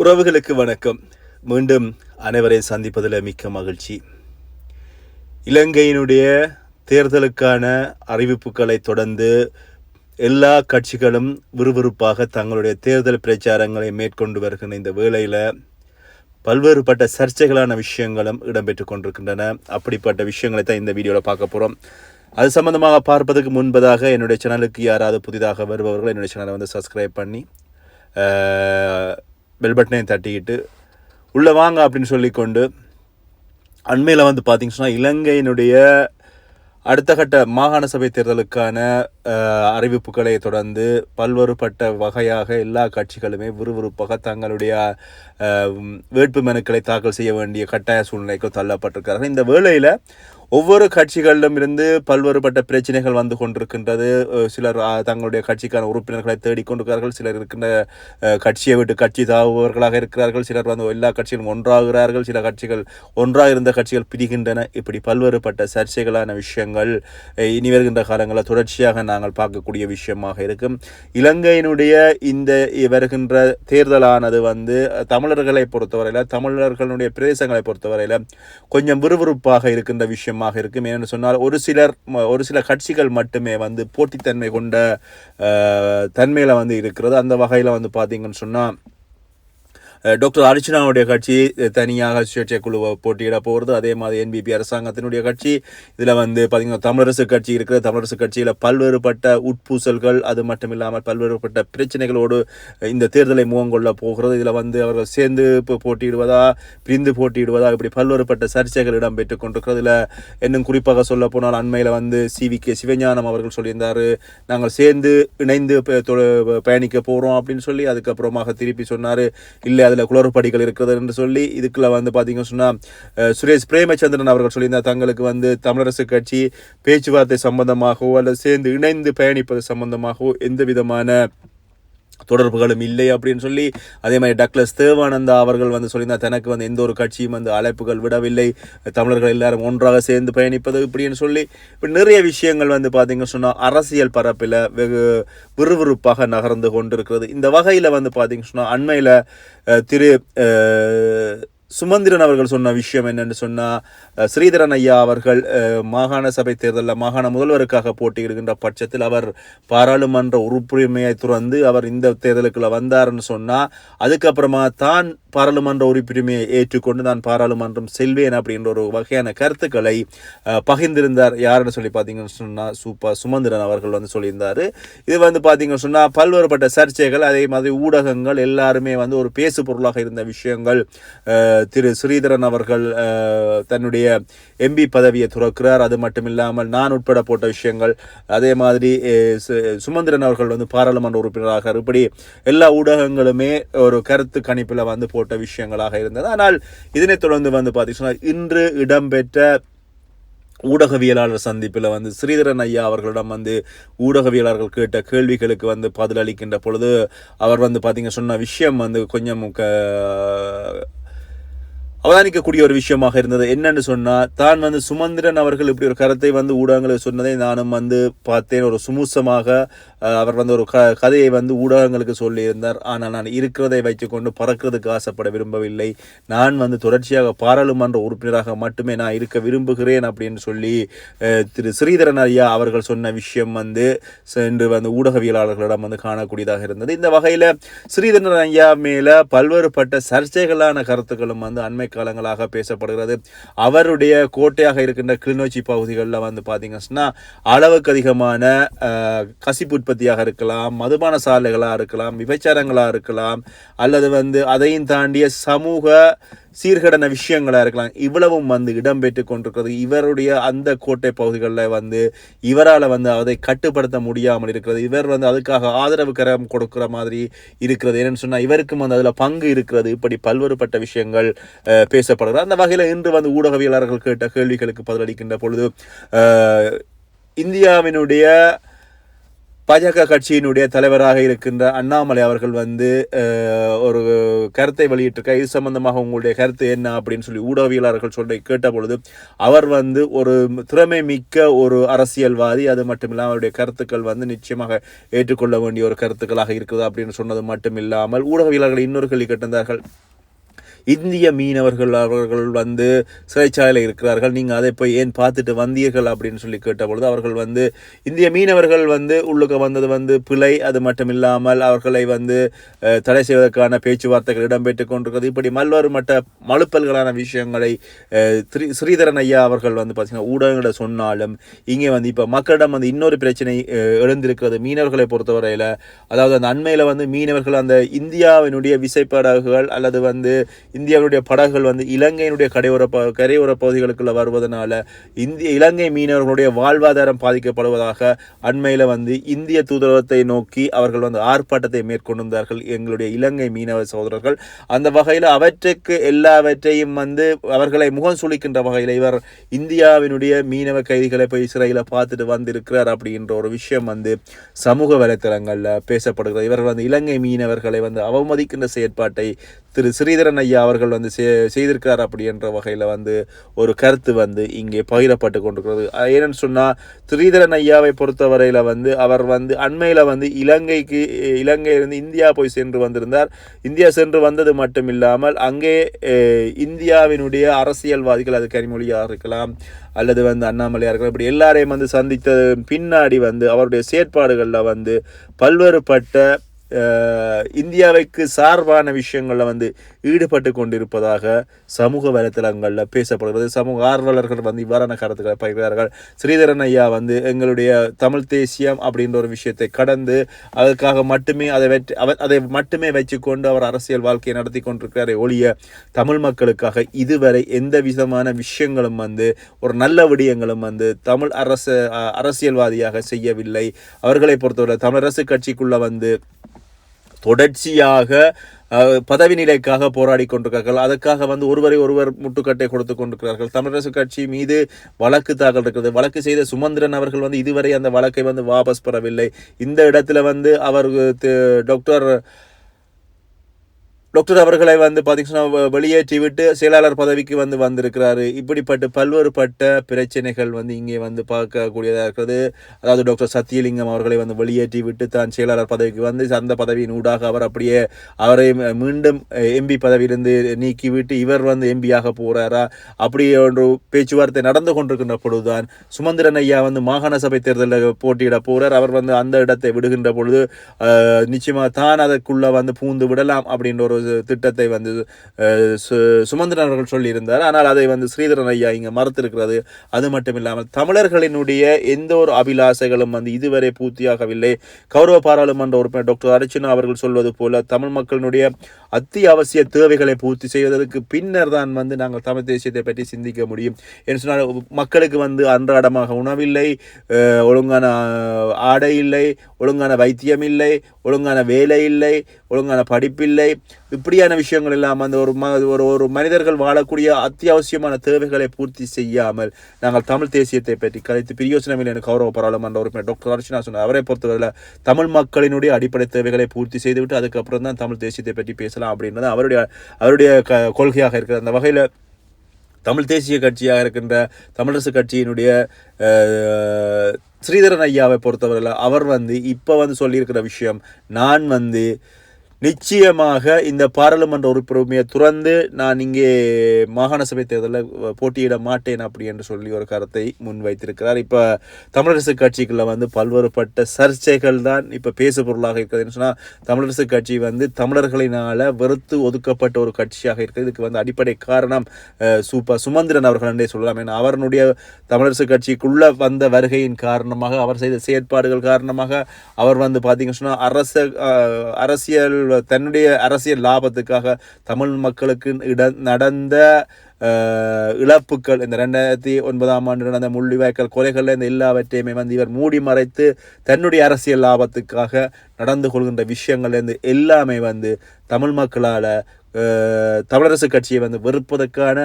உறவுகளுக்கு வணக்கம். மீண்டும் அனைவரையும் சந்திப்பதில் மிக்க மகிழ்ச்சி. இலங்கையினுடைய தேர்தலுக்கான அறிவிப்புகளை தொடர்ந்து எல்லா கட்சிகளும் விறுவிறுப்பாக தங்களுடைய தேர்தல் பிரச்சாரங்களை மேற்கொண்டு வருகின்ற இந்த வேளையில் பல்வேறுபட்ட சர்ச்சைகளான விஷயங்களும் இடம்பெற்று கொண்டிருக்கின்றன. அப்படிப்பட்ட விஷயங்களை தான் இந்த வீடியோவில் பார்க்க போகிறோம் அது சம்பந்தமாக பார்ப்பதற்கு முன்பதாக என்னுடைய சேனலுக்கு யாராவது புதிதாக வருபவர்கள் என்னுடைய சேனலை வந்து சப்ஸ்கிரைப் பண்ணி பெல்பட்டனையும் தட்டிக்கிட்டு உள்ளே வாங்க அப்படின்னு சொல்லிக்கொண்டு அண்மையில் வந்து பார்த்திங்க சொன்னால் இலங்கையினுடைய அடுத்த கட்ட மாகாண சபை தேர்தலுக்கான அறிவிப்புகளை தொடர்ந்து பல்வேறுபட்ட வகையாக எல்லா கட்சிகளுமே விறுவிறுப்பாக தங்களுடைய வேட்பு மனுக்களை தாக்கல் செய்ய வேண்டிய கட்டாய சூழ்நிலைக்கு தள்ளப்பட்டிருக்கிறார்கள். இந்த வேளையில் ஒவ்வொரு கட்சிகளிலும் இருந்து பல்வேறுபட்ட பிரச்சனைகள் வந்து கொண்டிருக்கின்றது. சிலர் தங்களுடைய கட்சிக்கான உறுப்பினர்களை தேடிக்கொண்டிருக்கிறார்கள் சிலர் இருக்கின்ற கட்சியை விட்டு கட்சி தாவுபவர்களாக இருக்கிறார்கள். சிலர் வந்து எல்லா கட்சிகளும் ஒன்றாகிறார்கள். சில கட்சிகள் ஒன்றாக இருந்த கட்சிகள் பிரிகின்றன. இப்படி பல்வேறுபட்ட சர்ச்சைகளான விஷயங்கள் இனி வருகின்ற காலங்களில் தொடர்ச்சியாக நாங்கள் பார்க்கக்கூடிய விஷயமாக இருக்கும். இலங்கையினுடைய இந்த வருகின்ற தேர்தலானது வந்து தமிழர்களை பொறுத்தவரையில் தமிழர்களுடைய பிரதேசங்களை பொறுத்தவரையில் கொஞ்சம் விறுவிறுப்பாக இருக்கின்ற விஷயமாக இருக்கும். ஏன்னு சொன்னால் ஒரு சிலர் ஒரு சில கட்சிகள் மட்டுமே வந்து போட்டித்தன்மை கொண்ட தன்மையில் வந்து இருக்கிறது. அந்த வகையில் வந்து பார்த்தீங்கன்னு சொன்னால் டாக்டர் அர்ச்சனாவுடைய கட்சி தனியாக சுயேட்சை குழுவை போட்டியிட போகிறது. அதே மாதிரி என்பிபி அரசாங்கத்தினுடைய கட்சி இதில் வந்து பார்த்திங்கன்னா தமிழரசு கட்சி இருக்கிற தமிழரசு கட்சியில் பல்வேறுபட்ட உட்பூசல்கள் அது மட்டும் இல்லாமல் பல்வேறுபட்ட பிரச்சனைகளோடு இந்த தேர்தலை முகங்கொள்ள போகிறது. இதில் வந்து அவர்கள் சேர்ந்து இப்போ போட்டியிடுவதா பிரிந்து போட்டியிடுவதா இப்படி பல்வேறுபட்ட சர்ச்சைகள் இடம்பெற்று கொண்டிருக்கிறது. இதில் இன்னும் குறிப்பாக சொல்ல போனால் அண்மையில் வந்து சிவி கே சிவஞானம் அவர்கள் சொல்லியிருந்தார். நாங்கள் சேர்ந்து இணைந்து பயணிக்க போகிறோம் அப்படின்னு சொல்லி அதுக்கப்புறமாக திருப்பி சொன்னார். இல்லை அதில் குளறுபடிகள் இருக்கிறது என்று சொல்லி இதுக்குள்ள வந்து பார்த்தீங்கன்னா சொன்னால் சுரேஷ் பிரேமச்சந்திரன் அவர்கள் சொல்லியிருந்தார். தங்களுக்கு வந்து தமிழரசு கட்சி பேச்சுவார்த்தை சம்பந்தமாகவோ அல்லது சேர்ந்து இணைந்து பயணிப்பது சம்பந்தமாகவோ எந்த விதமான தொடர்புகளும் இல்லை அப்படின்னு சொல்லி அதே மாதிரி டக்ளஸ் தேவானந்தா அவர்கள் வந்து சொல்லியிருந்தால் தனக்கு வந்து எந்த ஒரு கட்சியும் வந்து அழைப்புகள் விடவில்லை. தமிழர்கள் எல்லாரும் ஒன்றாக சேர்ந்து பயணிப்பது இப்படின்னு சொல்லி இப்போ நிறைய விஷயங்கள் வந்து பார்த்தீங்கன்னு சொன்னால் அரசியல் பரப்பில் வெகு விறுவிறுப்பாக நகர்ந்து கொண்டிருக்கிறது. இந்த வகையில் வந்து பார்த்தீங்கன்னு சொன்னால் அண்மையில் திரு சுமந்திரன் அவர்கள் சொன்ன விஷயம் என்னென்னு சொன்னால் ஸ்ரீதரன் ஐயா அவர்கள் மாகாண சபை தேர்தலில் மாகாண முதல்வருக்காக போட்டியிடுகின்ற பட்சத்தில் அவர் பாராளுமன்ற உறுப்புரிமையை துறந்து அவர் இந்த தேர்தலுக்குள்ள வந்தாருன்னு சொன்னால் அதுக்கப்புறமா தான் பாராளுமன்ற உறுப்புரிமையை ஏற்றுக்கொண்டு நான் பாராளுமன்றம் செல்வேன் அப்படின்ற ஒரு வகையான கருத்துக்களை பகிர்ந்திருந்தார். யாருன்னு சொல்லி பார்த்தீங்கன்னு சொன்னால் சூப்பா சுமந்திரன் அவர்கள் வந்து சொல்லியிருந்தார். இது வந்து பார்த்தீங்கன்னு சொன்னால் பல்வேறுபட்ட சர்ச்சைகள் அதே மாதிரி ஊடகங்கள் எல்லாருமே வந்து ஒரு பேசு பொருளாக இருந்த விஷயங்கள் திரு ஸ்ரீதரன் அவர்கள் தன்னுடைய எம்பி பதவியை துறக்கிறார். அது மட்டும் இல்லாமல் நான் உட்பட போட்ட விஷயங்கள் அதே மாதிரி சு- சுமந்திரன் அவர்கள் வந்து பாராளுமன்ற உறுப்பினராக இப்படி எல்லா ஊடகங்களுமே ஒரு கருத்து கணிப்பில் வந்து போட்ட விஷயங்களாக இருந்தது. ஆனால் இதனைத் தொடர்ந்து வந்து பார்த்தீங்கன்னா இன்று இடம்பெற்ற ஊடகவியலாளர் சந்திப்பில் வந்து ஸ்ரீதரன் ஐயா அவர்களிடம் வந்து ஊடகவியலாளர்கள் கேட்ட கேள்விகளுக்கு வந்து பதிலளிக்கின்ற பொழுது அவர் வந்து பார்த்தீங்க சொன்ன விஷயம் வந்து கொஞ்சம் க- அவதானிக்கக்கூடிய ஒரு விஷயமாக இருந்தது. என்னன்னு சொன்னால் தான் வந்து சுமந்திரன் அவர்கள் இப்படி ஒரு கருத்தை வந்து ஊடகங்களுக்கு சொன்னதை நானும் வந்து பார்த்தேன். ஒரு சுமூசமாக அவர் வந்து ஒரு க கதையை வந்து ஊடகங்களுக்கு சொல்லியிருந்தார். ஆனால் நான் இருக்கிறதை வைத்துக்கொண்டு பறக்கிறதுக்கு ஆசைப்பட விரும்பவில்லை. நான் வந்து தொடர்ச்சியாக பாராளுமன்ற உறுப்பினராக மட்டுமே நான் இருக்க விரும்புகிறேன் அப்படின்னு சொல்லி திரு ஸ்ரீதரன் ஐயா அவர்கள் சொன்ன விஷயம் வந்து சென்று வந்து ஊடகவியலாளர்களிடம் வந்து காணக்கூடியதாக இருந்தது. இந்த வகையில் ஸ்ரீதரன் ஐயா மேலே பல்வேறுபட்ட சர்ச்சைகளான கருத்துக்களும் வந்து அண்மை காலங்களாக பேசப்படுகிறது. அவருடைய கோட்டையாக இருக்கின்ற கிளிநொச்சி பகுதிகளில் வந்து பார்த்தீங்கன்னா அளவுக்கு அதிகமான கசிப்பு உற்பத்தியாக இருக்கலாம் மதுபான சாலைகளாக இருக்கலாம் விபச்சாரங்களாக இருக்கலாம் அல்லது வந்து அதையும் தாண்டிய சமூக சீர்கடன விஷயங்களாக இருக்கலாம் இவ்வளவும் வந்து இடம்பெற்று கொண்டிருக்கிறது. இவருடைய அந்த கோட்டை பகுதிகளில் வந்து இவரால் வந்து அதை கட்டுப்படுத்த முடியாமல் இருக்கிறது. இவர் வந்து அதுக்காக ஆதரவு கரம் கொடுக்கிற மாதிரி இருக்கிறது. என்னென்னு சொன்னால் இவருக்கும் வந்து அதில் பங்கு இருக்கிறது. இப்படி பல்வேறுபட்ட விஷயங்கள் அஹ், பேசப்படுகிறது. அந்த வகையில் இன்று வந்து ஊடகவியலாளர்கள் கேட்ட கேள்விகளுக்கு பதிலளிக்கின்ற பொழுது இந்தியாவினுடைய பாஜக கட்சியினுடைய தலைவராக இருக்கின்ற அண்ணாமலை அவர்கள் வந்து ஒரு கருத்தை வெளியிட்டிருக்க இது சம்பந்தமாக உங்களுடைய கருத்து என்ன அப்படின்னு சொல்லி ஊடகவியலாளர்கள் சொல்ல கேட்ட பொழுது அவர் வந்து ஒரு திறமை மிக்க ஒரு அரசியல்வாதி. அது மட்டும் இல்லாமல் அவருடைய கருத்துக்கள் வந்து நிச்சயமாக ஏற்றுக்கொள்ள வேண்டிய ஒரு கருத்துக்களாக இருக்குது அப்படின்னு சொன்னது மட்டும் இல்லாமல் ஊடகவியலாளர்கள் இன்னொரு கேள்வி கேட்டிருந்தார்கள். இந்திய மீனவர்கள் அவர்கள் வந்து சிறைச்சாலையில் இருக்கிறார்கள். நீங்கள் அதை போய் ஏன் பார்த்துட்டு வந்தீர்கள் அப்படின்னு சொல்லி கேட்டபொழுது அவர்கள் வந்து இந்திய மீனவர்கள் வந்து உள்ளுக்கு வந்தது வந்து பிழை. அது மட்டும் இல்லாமல் அவர்களை வந்து தடை செய்வதற்கான பேச்சுவார்த்தைகள் இடம்பெற்று கொண்டிருக்கிறது. இப்படி மல்வாறு மட்ட மழுப்பல்களான விஷயங்களை ஸ்ரீ ஸ்ரீதரன் ஐயா அவர்கள் வந்து பார்த்திங்கன்னா ஊடகங்களை சொன்னாலும் இங்கே வந்து இப்போ மக்களிடம் வந்து இன்னொரு பிரச்சனை எழுந்திருக்கிறது. மீனவர்களை பொறுத்தவரையில் அதாவது அந்த அண்மையில் வந்து மீனவர்கள் அந்த இந்தியாவினுடைய விசைப்படகுகள் அல்லது வந்து இந்தியாவுடைய படகுகள் வந்து இலங்கையினுடைய கடையோர ப கரையோர பகுதிகளுக்குள்ள வருவதனால இந்திய இலங்கை மீனவர்களுடைய வாழ்வாதாரம் பாதிக்கப்படுவதாக அண்மையில் வந்து இந்திய தூதரகத்தை நோக்கி அவர்கள் வந்து ஆர்ப்பாட்டத்தை மேற்கொண்டிருந்தார்கள் எங்களுடைய இலங்கை மீனவ சகோதரர்கள். அந்த வகையில் அவற்றுக்கு எல்லாவற்றையும் வந்து அவர்களை முகம் சுளிக்கின்ற வகையில் இவர் இந்தியாவினுடைய மீனவ கைதிகளை போய் சிறையில் பார்த்துட்டு வந்திருக்கிறார் அப்படின்ற ஒரு விஷயம் வந்து சமூக வலைத்தளங்களில் பேசப்படுகிறது. இவர்கள் வந்து இலங்கை மீனவர்களை வந்து அவமதிக்கின்ற செயற்பாட்டை திரு ஸ்ரீதரன் ஐயா அவர்கள் வந்து செ- செய்திருக்கிறார் அப்படி என்ற வகையில் வந்து ஒரு கருத்து வந்து இங்கே பகிரப்பட்டு கொண்டிருக்கிறது. ஏன்னு சொன்னால் ஸ்ரீதரன் ஐயாவை பொறுத்தவரையில் வந்து அவர் வந்து அண்மையில் வந்து இலங்கைக்கு இலங்கையிலிருந்து இந்தியா போய் சென்று வந்திருந்தார். இந்தியா சென்று வந்தது மட்டும் இல்லாமல் அங்கே இந்தியாவினுடைய அரசியல்வாதிகள் அது கனிமொழியாக இருக்கலாம் அல்லது வந்து அண்ணாமலையாக இருக்கலாம் இப்படி எல்லாரையும் வந்து சந்தித்த பின்னாடி வந்து அவருடைய செயற்பாடுகளில் வந்து பல்வேறுபட்ட இந்தியாவுக்கு சார்பான விஷயங்களில் வந்து ஈடுபட்டு கொண்டிருப்பதாக சமூக வலைத்தளங்களில் பேசப்படுகிறது. சமூக ஆர்வலர்கள் வந்து இவ்வாறான கருத்துக்களை பகிர்கிறார்கள் ஸ்ரீதரன் ஐயா வந்து எங்களுடைய தமிழ் தேசியம் அப்படின்ற ஒரு விஷயத்தை கடந்து அதற்காக மட்டுமே அதை வெற்றி அவர் அதை மட்டுமே வச்சுக்கொண்டு அவர் அரசியல் வாழ்க்கையை நடத்தி கொண்டிருக்கிறாரே ஒழிய தமிழ் மக்களுக்காக இதுவரை எந்த விதமான விஷயங்களும் வந்து ஒரு நல்ல விடயங்களும் வந்து தமிழ் அரசு அரசியல்வாதியாக செய்யவில்லை. அவர்களை பொறுத்தவரை தமிழரசு கட்சிக்குள்ளே வந்து தொடர்ச்சியாக பதவி நிலைக்காக போராடி கொண்டிருக்கிறார்கள். அதற்காக வந்து ஒருவரை ஒருவர் முட்டுக்கட்டை கொடுத்து கொண்டிருக்கிறார்கள். தமிழரசு கட்சி மீது வழக்கு தாக்கல் இருக்கிறது. வழக்கு செய்த சுமந்திரன் அவர்கள் வந்து இதுவரை அந்த வழக்கை வந்து வாபஸ் பெறவில்லை. இந்த இடத்துல வந்து அவர் டாக்டர் டாக்டர் அவர்களை வந்து பார்த்தீங்கன்னா வெளியேற்றி விட்டு செயலாளர் பதவிக்கு வந்து வந்திருக்கிறாரு. இப்படிப்பட்ட பல்வேறுபட்ட பிரச்சனைகள் வந்து இங்கே வந்து பார்க்கக்கூடியதாக இருக்கிறது. அதாவது டாக்டர் சத்தியலிங்கம் அவர்களை வந்து வெளியேற்றி விட்டு தான் செயலாளர் பதவிக்கு வந்து அந்த பதவியின் ஊடாக அவர் அப்படியே அவரை மீண்டும் எம்பி பதவியிலிருந்து நீக்கிவிட்டு இவர் வந்து எம்பியாக போகிறாரா அப்படி ஒன்று பேச்சுவார்த்தை நடந்து கொண்டிருக்கின்ற பொழுதுதான் சுமந்திரன் ஐயா வந்து மாகாண சபை தேர்தலில் போட்டியிட போறார். அவர் வந்து அந்த இடத்தை விடுகின்ற பொழுது நிச்சயமாக தான் அதற்குள்ளே வந்து பூந்து விடலாம் அப்படின்ற ஒரு திட்டத்தை வந்து சு- சுமந்திரன் அவர்கள் சொல்லியிருந்தார். ஆனால் அதை வந்து ஸ்ரீதரன் ஐயா இங்கே மறுத்திருக்கிறது. அது மட்டும் இல்லாமல் தமிழர்களினுடைய எந்த ஒரு அபிலாசைகளும் வந்து இதுவரை பூர்த்தியாகவில்லை. கௌரவ பாராளுமன்ற உறுப்பினர் டாக்டர் அர்ச்சனா அவர்கள் சொல்வது போல தமிழ் மக்களினுடைய அத்தியாவசிய தேவைகளை பூர்த்தி செய்வதற்கு பின்னர் தான் வந்து நாங்கள் தமிழ் தேசியத்தை பற்றி சிந்திக்க முடியும். என்று சொன்னால் மக்களுக்கு வந்து அன்றாடமாக உணவில்லை ஒழுங்கான ஆடை இல்லை ஒழுங்கான வைத்தியம் இல்லை ஒழுங்கான வேலை இல்லை ஒழுங்கான படிப்பில்லை இப்படியான விஷயங்கள் இல்லாமல் அந்த ஒரு ம ஒரு ஒரு மனிதர்கள் வாழக்கூடிய அத்தியாவசியமான தேவைகளை பூர்த்தி செய்யாமல் நாங்கள் தமிழ் தேசியத்தை பற்றி கலைத்து பிரியோசனமில் எனக்கு கௌரவ பாராளுமன்ற உறுப்பினர் டாக்டர் அர்ச்சனா சொன்னார். அவரை பொறுத்தவரையில் தமிழ் மக்களினுடைய அடிப்படை தேவைகளை பூர்த்தி செய்துவிட்டு அதுக்கப்புறம் தான் தமிழ் தேசியத்தை பற்றி பேசலாம் அப்படின்றது அவருடைய அவருடைய க கொள்கையாக இருக்கிற அந்த வகையில் தமிழ் தேசிய கட்சியாக இருக்கின்ற தமிழரசு கட்சியினுடைய ஸ்ரீதரன் ஐயாவை பொறுத்தவரையில் அவர் வந்து இப்போ வந்து சொல்லியிருக்கிற விஷயம் நான் வந்து நிச்சயமாக இந்த பாராளுமன்ற உறுப்பினருமையை துறந்து நான் இங்கே மாகாண சபை தேர்தலில் போட்டியிட மாட்டேன் அப்படி என்று சொல்லி ஒரு கருத்தை முன்வைத்திருக்கிறார். இப்போ தமிழரசு கட்சிக்குள்ள வந்து பல்வேறுபட்ட சர்ச்சைகள் தான் இப்போ பேசு பொருளாக இருக்கிறதுன்னு சொன்னால் தமிழரசு கட்சி வந்து தமிழர்களினால் வெறுத்து ஒதுக்கப்பட்ட ஒரு கட்சியாக இருக்குது இதுக்கு வந்து அடிப்படை காரணம் சூப்பர் சுமந்திரன் அவர்கள் என்றே சொல்லலாம். ஏன்னா அவருடைய தமிழரசு கட்சிக்குள்ளே வந்த வருகையின் காரணமாக அவர் செய்த செயற்பாடுகள் காரணமாக அவர் வந்து பார்த்தீங்கன்னு சொன்னால் அரச அரசியல் தன்னுடைய அரசியல் லாபத்துக்காக தமிழ் மக்களுக்கு இட நடந்த இழப்புக்கள் இழப்புகள் இந்த ரெண்டாயிரத்தி ஒன்பதாம் ஆண்டு நடந்த முள்ளிவாய்க்கால் கொலைகளில் இந்த எல்லாவற்றையுமே வந்து இவர் மூடி மறைத்து தன்னுடைய அரசியல் லாபத்துக்காக நடந்து கொள்கின்ற விஷயங்கள்லேருந்து எல்லாமே வந்து தமிழ் மக்களால் தமிழரசு கட்சியை வந்து வெறுப்பதற்கான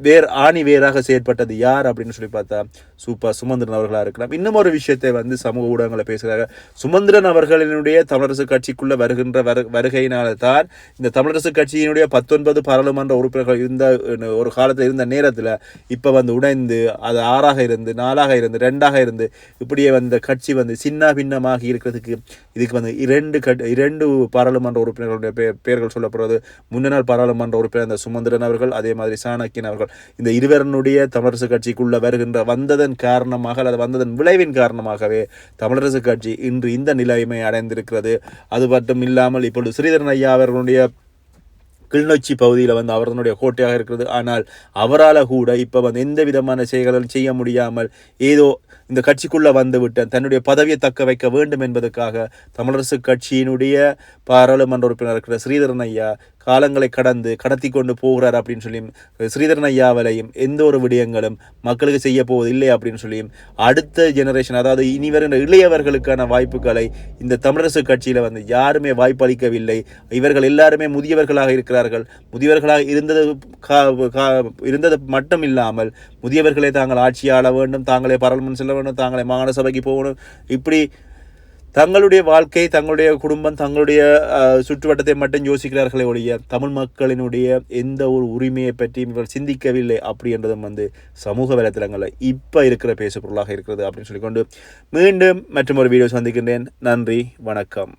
வேர் ஆணி வேராக செயற்பட்டது யார் அப்படின்னு சொல்லி பார்த்தா சூப்பா சுமந்திரன் அவர்களாக இருக்கலாம். இன்னும் ஒரு விஷயத்தை வந்து சமூக ஊடகங்களை பேசுகிறாங்க சுமந்திரன் அவர்களினுடைய தமிழரசு கட்சிக்குள்ளே வருகின்ற வரு வருகையினால தான் இந்த தமிழரசு கட்சியினுடைய பத்தொன்பது பாராளுமன்ற உறுப்பினர்கள் இருந்த ஒரு காலத்தில் இருந்த நேரத்தில் இப்போ வந்து உடைந்து அது ஆறாக இருந்து நாலாக இருந்து ரெண்டாக இருந்து இப்படியே வந்த கட்சி வந்து சின்ன பின்னமாகி இருக்கிறதுக்கு இதுக்கு வந்து இரண்டு கட் இரண்டு பாராளுமன்ற உறுப்பினர்களுடைய பெயர்கள் சொல்லப்படுறது முன்னாள் பாராளுமன்ற உறுப்பினர் அந்த சுமந்திரன் அவர்கள் அதே மாதிரி சாணக்கியன் அவர்கள் இந்த இருவரனுடைய தமிழரசு கட்சிக்குள்ள வருகின்ற வந்ததன் காரணமாக அல்லது வந்ததன் விளைவின் காரணமாகவே தமிழரசு கட்சி இன்று இந்த நிலைமை அடைந்திருக்கிறது. அது மட்டும் இல்லாமல் இப்பொழுது ஸ்ரீதரன் ஐயா அவர்களுடைய கிளிநொச்சி பகுதியில் வந்து அவர்களுடைய கோட்டையாக இருக்கிறது. ஆனால் அவரால் கூட இப்போ வந்து எந்த விதமான செயல்களும் செய்ய முடியாமல் ஏதோ இந்த கட்சிக்குள்ளே வந்துவிட்டேன் தன்னுடைய பதவியை தக்க வைக்க வேண்டும் என்பதற்காக தமிழரசு கட்சியினுடைய பாராளுமன்ற உறுப்பினர் இருக்கிற ஸ்ரீதரன் ஐயா காலங்களை கடந்து கடத்தி கொண்டு போகிறார் அப்படின்னு சொல்லியும் ஸ்ரீதரன் ஐயாவலையும் எந்த ஒரு விடயங்களும் மக்களுக்கு செய்ய போவது இல்லை அப்படின்னு சொல்லியும் அடுத்த ஜெனரேஷன் அதாவது இனி வருகிற இளையவர்களுக்கான வாய்ப்புகளை இந்த தமிழரசு கட்சியில் வந்து யாருமே வாய்ப்பளிக்கவில்லை. இவர்கள் எல்லாருமே முதியவர்களாக இருக்கிறார்கள். முதியவர்களாக இருந்தது கா- கா- இருந்தது மட்டும் இல்லாமல் முதியவர்களே தாங்கள் ஆட்சி ஆள வேண்டும் தாங்களே பாராளுமன்றம் செல்ல வேண்டும் தாங்களே மாகாண சபைக்கு போகணும். இப்படி தங்களுடைய வாழ்க்கை தங்களுடைய குடும்பம் தங்களுடைய சுற்றுவட்டத்தை மட்டும் யோசிக்கிறார்களே ஒழிய தமிழ் மக்களினுடைய எந்த ஒரு உரிமையை பற்றியும் இவர்கள் சிந்திக்கவில்லை. அப்படி என்றதும் வந்து சமூக வலைத்தளங்களில் இப்போ இருக்கிற பேசு பொருளாக இருக்கிறது அப்படின்னு சொல்லிக்கொண்டு மீண்டும் மற்றும் ஒரு வீடியோ சந்திக்கின்றேன். நன்றி வணக்கம்.